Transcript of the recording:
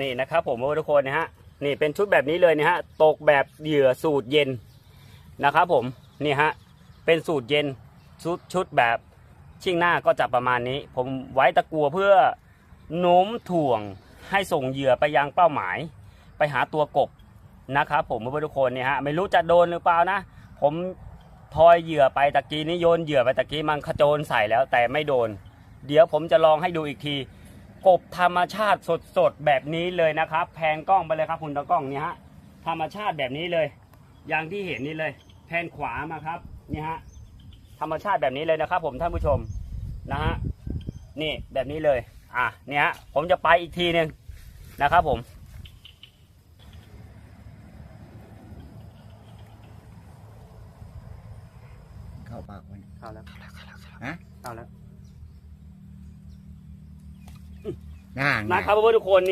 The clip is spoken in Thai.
นี่นะครับผมทุกคนนะฮะนี่เป็นชุดแบบนี้เลยนะฮะตกแบบเหยื่อสูตรเย็นนะครับผมนี่ฮะเป็นสูตรเย็นชุดชุดแบบชิ่งหน้าก็จะประมาณนี้ ผมไว้ตะกัวเพื่อโน้มถ่วงให้ส่งเหยื่อไปยังเป้าหมาย ไปหาตัวกบนะครับผมเพื่อนทุกคนเนี่ยฮะไม่รู้จะโดนหรือเปล่านะ ผมทอยเหยื่อไปตะกี้นี่โยนเหยื่อไปตะกี้มันขโจรใส่แล้วแต่ไม่โดน เดี๋ยวผมจะลองให้ดูอีกที กบธรรมชาติสดๆแบบนี้เลยนะครับ แพนกล้องไปเลยครับคุณตากล้องเนี่ยฮะธรรมชาติแบบนี้เลย อย่างที่เห็นนี่เลย แพนขวามาครับเนี่ยฮะธรรมชาติแบบนี้เลยนะครับ ผมท่านผู้ชมนะฮะนี่แบบนี้เลย อะเนี่ยฮะผมจะไปอีกทีหนึ่งนะครับผมเข้าปากมันเข้าแล้วฮะเข้าแล้ว น่าไงนะครับเพื่อนๆทุกคน